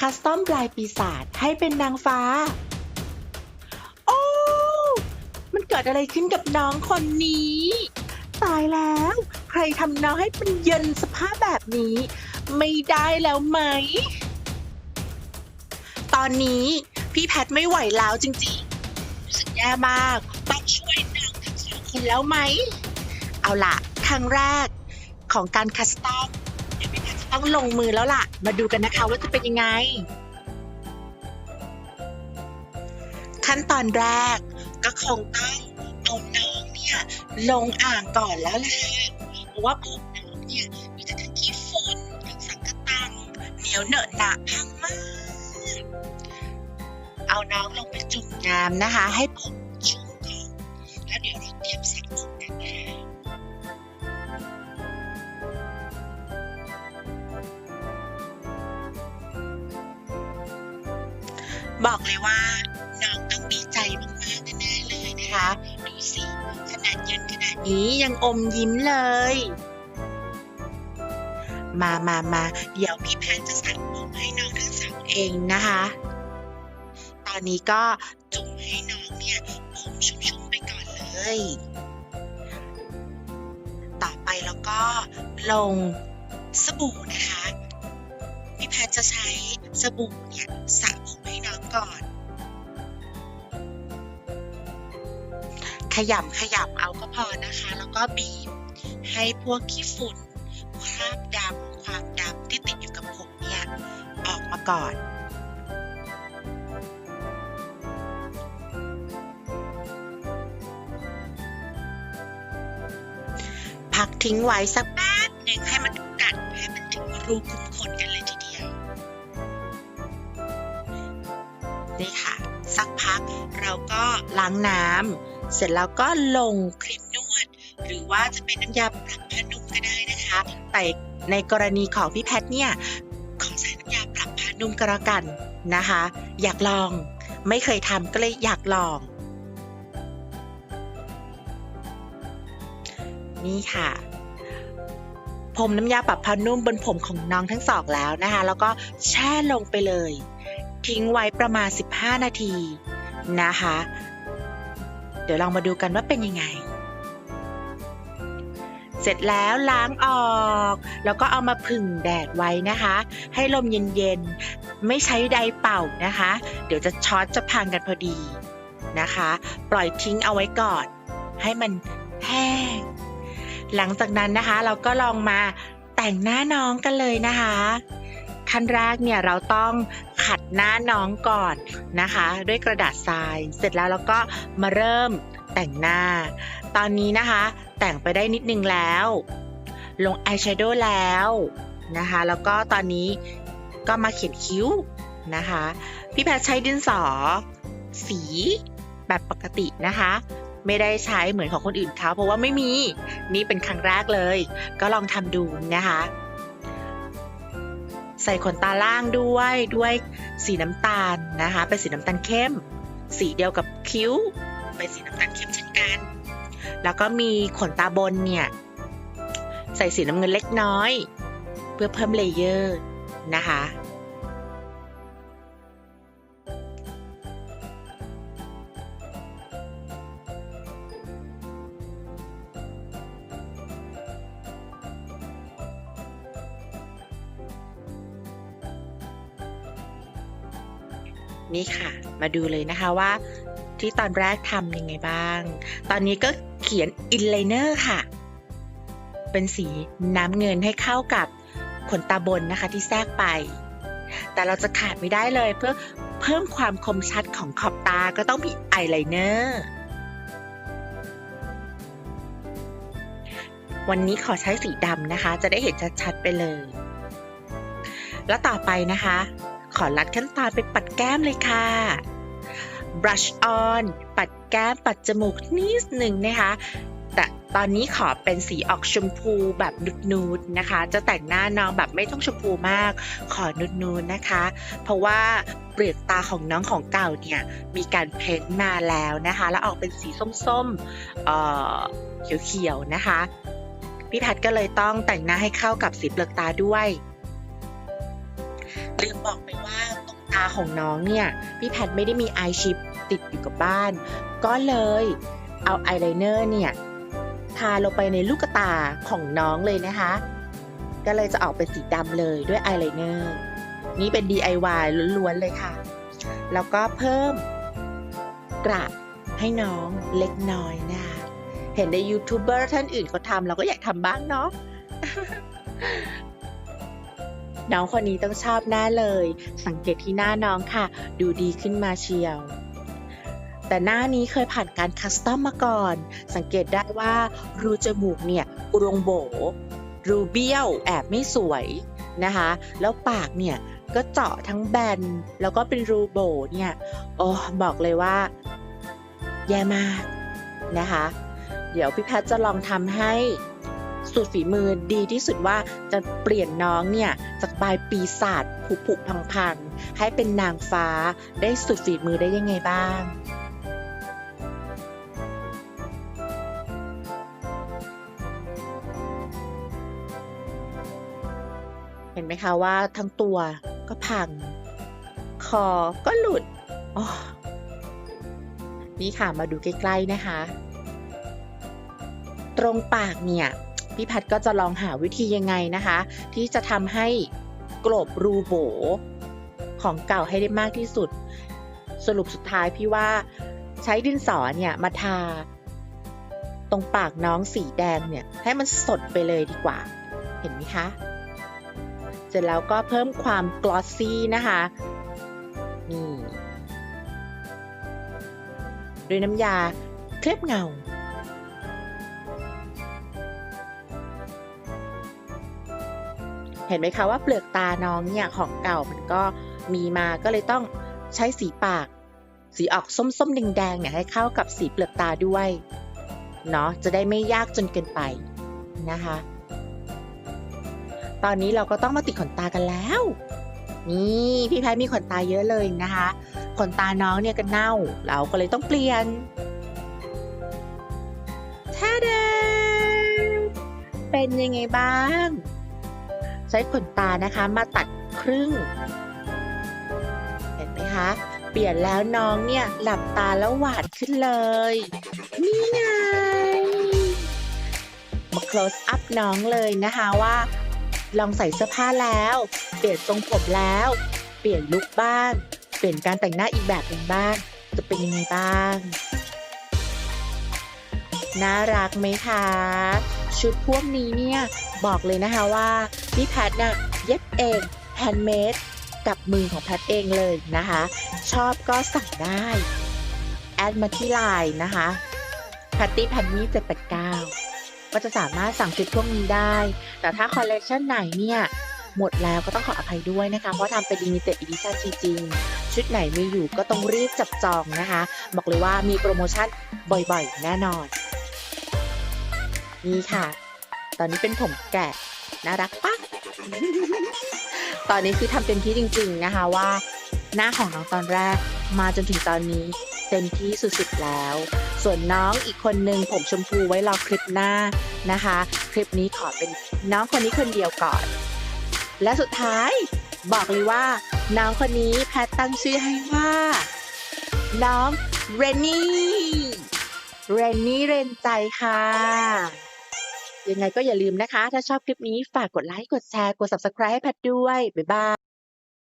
คัสตอมปลายปีศาจให้เป็นนางฟ้า โอ้ มันเกิดอะไรขึ้นกับน้องคนนี้ ตายแล้ว ใครทำน้องให้เป็นเย็นสภาพแบบนี้ ไม่ได้แล้วไหม ตอนนี้พี่แพทไม่ไหวแล้วจริงๆ รู้สึกแย่มาก ต้องช่วยน้องทั้งสองคนแล้วไหม เอาล่ะ ครั้งแรกของการคัสตอม ต้องลงมือแล้วล่ะ มาดูกันนะคะว่าจะเป็นยังไง ขั้นตอนแรกก็คงต้องเอาน้องเนี่ยลงอ่างก่อนแล้วแหละเพราะว่าผมน้องเนี่ยมีแต่ทั้งขี้ฝุ่นทั้งสังกะตังเหนียวเหนอะหนะพังมาก เอาน้องลงไปจุ่มน้ำนะคะ ให้ผมชุ่มก่อนแล้วเดี๋ยวเราเตรียมสระผมกันนะ บอกเลยว่าน้องต้องดีใจมากๆแน่เลยนะคะ ดูสิขนาดเย็นขนาดนี้ยังอมยิ้มเลย มามามาเดี๋ยวพี่แพนจะสระผมให้น้องทั้งสองเองนะคะ ตอนนี้ก็จุ่มให้น้องเนี่ยผมชุ่มๆไปก่อนเลย ต่อไปแล้วก็ลงสบู่นะคะ พี่แพทย์จะใช้สบู่เนี่ยสระผ น้องก่อน ขยำขยำเอาก็พอนะคะ แล้วก็บีบให้พวกขี้ฝุ่นคราบดำความดำที่ติดอยู่กับผมเนี่ยออกมาก่อนพักทิ้งไว้สักแป๊บหนึ่งให้มันกัดให้มันถึงรูขุมขน นี่ค่ะ สักพักเราก็ล้างน้ำเสร็จแล้วก็ลงครีมนวด หรือว่าจะเป็นน้ำยาปรับผ้านุ่มก็ได้นะคะ แต่ในกรณีของพี่แพทย์เนี่ยขอใช้น้ำยาปรับผ้านุ่มก็แล้วกันนะคะ อยากลองไม่เคยทำก็เลยอยากลอง นี่ค่ะผมน้ำยาปรับผ้านุ่มบนผมของน้องทั้งสองแล้วนะคะ แล้วก็แช่ลงไปเลย ทิ้งไว้ประมาณ 15 นาทีนะคะ เดี๋ยวลองมาดูกันว่าเป็นยังไง เสร็จแล้วล้างออก แล้วก็เอามาผึ่งแดดไว้นะคะ ให้ลมเย็นๆ ไม่ใช้ไดเป่านะคะ เดี๋ยวจะช็อตจะพังกันพอดีนะคะ ปล่อยทิ้งเอาไว้ก่อน ให้มันแห้ง หลังจากนั้นนะคะ เราก็ลองมาแต่งหน้าน้องกันเลยนะคะขั้นแรกเนี่ยเราต้อง ขัดหน้าน้องก่อนนะคะ ด้วยกระดาษทราย เสร็จแล้วเราก็มาเริ่มแต่งหน้า ตอนนี้นะคะ แต่งไปได้นิดนึงแล้ว ลงอายแชโดว์แล้วนะคะ แล้วก็ตอนนี้ก็มาเขียนคิ้วนะคะ พี่แพทย์ใช้ดินสอ สีแบบปกตินะคะ ไม่ได้ใช้เหมือนของคนอื่นเขาเพราะว่าไม่มี นี่เป็นครั้งแรกเลย ก็ลองทำดูนะคะ ใส่ขนตาล่างด้วยด้วยสีน้ำตาลนะคะเป็นสีน้ำตาลเข้ม สีเดียวกับคิ้วเป็นสีน้ำตาลเข้มเช่นกัน แล้วก็มีขนตาบนเนี่ยใส่สีน้ำเงินเล็กน้อย เพื่อเพิ่มเลเยอร์นะคะ นี่ค่ะ มาดูเลยนะคะว่าที่ตอนแรกทำยังไงบ้าง ตอนนี้ก็เขียนอินไลเนอร์ค่ะ เป็นสีน้ำเงินให้เข้ากับขนตาบนนะคะที่แทรกไป แต่เราจะขาดไม่ได้เลยเพื่อเพิ่มความคมชัดของขอบตาก็ต้องมีอายไลเนอร์ วันนี้ขอใช้สีดำนะคะ จะได้เห็นชัดๆไปเลย แล้วต่อไปนะคะ อลัดขั้นตอนไปปัดแก้มเลยค่ะ brush on ปัดแก้มปัดจมูกนิดหนึ่งนะคะ แต่ตอนนี้ขอเป็นสีออกชมพูแบบนูดๆนะคะ จะแต่งหน้าน้องแบบไม่ต้องชมพูมาก ขอนูดๆนะคะ เพราะว่าเปลือกตาของน้องของเก่าเนี่ยมีการเพ้นท์มาแล้วนะคะ แล้วออกเป็นสีส้มๆเอ่อเขียวๆนะคะ พี่แพทก็เลยต้องแต่งหน้าให้เข้ากับสีเปลือกตาด้วย ลืมบอกไปว่าตรงตาของน้องเนี่ย พี่แพทไม่ได้มีอายชิปติดอยู่กับบ้าน ก็เลยเอาอายไลเนอร์เนี่ย ทาลงไปในลูกตาของน้องเลยนะคะ ก็เลยจะออกเป็นสีดำเลยด้วยอายไลเนอร์นี่เป็น DIY ล้วนๆเลยค่ะ แล้วก็เพิ่มกระให้น้องเล็กน้อยนะคะเห็นในยูทูบเบอร์ท่านอื่นเขาทำเราก็อยากทำบ้างเนาะ น้องคนนี้ต้องชอบหน้าเลย สังเกตที่หน้าน้องค่ะ ดูดีขึ้นมาเชียว แต่หน้านี้เคยผ่านการคัสตอมมาก่อน สังเกตได้ว่ารูจมูกเนี่ยกรงโบ รูเบี้ยวแอบไม่สวยนะคะ แล้วปากเนี่ยก็เจาะทั้งแบน แล้วก็เป็นรูโบเนี่ยโอ้บอกเลยว่า แย่มากนะคะ เดี๋ยวพี่แพทจะลองทำให้ สุดฝีมือดีที่สุดว่าจะเปลี่ยนน้องเนี่ยจากปลายปีศาจผุผุพังพังให้เป็นนางฟ้าได้สุดฝีมือได้ยังไงบ้างเห็นไหมคะว่าทั้งตัวก็พัง คอก็หลุดอ๋อนี่ค่ะมาดูใกล้ๆนะคะ ตรงปากเนี่ย พี่พัดก็จะลองหาวิธียังไงนะคะ ที่จะทำให้กลบรูโบของเก่าให้ได้มากที่สุด สรุปสุดท้ายพี่ว่าใช้ดินสอเนี่ยมาทา ตรงปากน้องสีแดงเนี่ย ให้มันสดไปเลยดีกว่า เห็นไหมคะ เสร็จแล้วก็เพิ่มความกลอสซี่นะคะนี่ด้วยน้ำยาเคลือบเงา เห็นไหมคะว่าเปลือกตาน้องเนี่ยของเก่ามันก็มีมาก็เลยต้องใช้สีปาก สีออกส้มๆแดงๆเนี่ยให้เข้ากับสีเปลือกตาด้วยเนาะจะได้ไม่ยากจนเกินไปนะคะ ตอนนี้เราก็ต้องมาติดขนตากันแล้ว นี่พี่แพทมีขนตาเยอะเลยนะคะขนตาน้องเนี่ยก็เน่า เราก็เลยต้องเปลี่ยนท่าเดเป็นยังไงบ้าง ใช้ขนตานะคะมาตัดครึ่ง เห็นไหมคะ เปลี่ยนแล้วน้องเนี่ยหลับตาแล้วหวานขึ้นเลย นี่ไง มา close up น้องเลยนะคะว่า ลองใส่เสื้อผ้าแล้ว เปลี่ยนทรงผมแล้ว เปลี่ยนลุคบ้าง เปลี่ยนการแต่งหน้าอีกแบบหนึ่งบ้าง จะเป็นยังไงบ้าง น่ารักไหมคะ ชุดพวกนี้เนี่ย บอกเลยนะคะว่าพี่แพทน่ะเย็บเองแฮนด์เมดกับมือของแพทเองเลยนะคะ ชอบก็สั่งได้ แอดมาที่ไลน์นะคะแพตตี้แพนนี่เจ็ดแปดเก้าก็จะสามารถสั่งชุดพวกนี้ได้ แต่ถ้าคอลเลกชันไหนเนี่ย หมดแล้วก็ต้องขออภัยด้วยนะคะ เพราะทำเป็น limited edition จริงๆ ชุดไหนมีอยู่ก็ต้องรีบจับจองนะคะ บอกเลยว่ามีโปรโมชั่นบ่อยๆ แน่นอน นี่ค่ะ ตอนนี้เป็นผมแกะน่ารักปะตอนนี้คือทำเต็มที่จริง ๆนะคะว่า หน้าของน้องตอนแรกมาจนถึงตอนนี้เต็มที่สุดๆแล้ว ส่วนน้องอีกคนนึงผมชมพูไว้รอคลิปหน้านะคะ คลิปนี้ขอเป็นน้องคนนี้คนเดียวก่อน และสุดท้ายบอกเลยว่า น้องคนนี้แพทตั้งชื่อให้ว่า น้องเรนนี่ เรนนี่เรนใจค่ะ ยังไงก็อย่าลืมนะคะ ถ้าชอบคลิปนี้ฝากกดไลค์ กดแชร์ กด subscribe ให้แพทด้วย บ๊ายบาย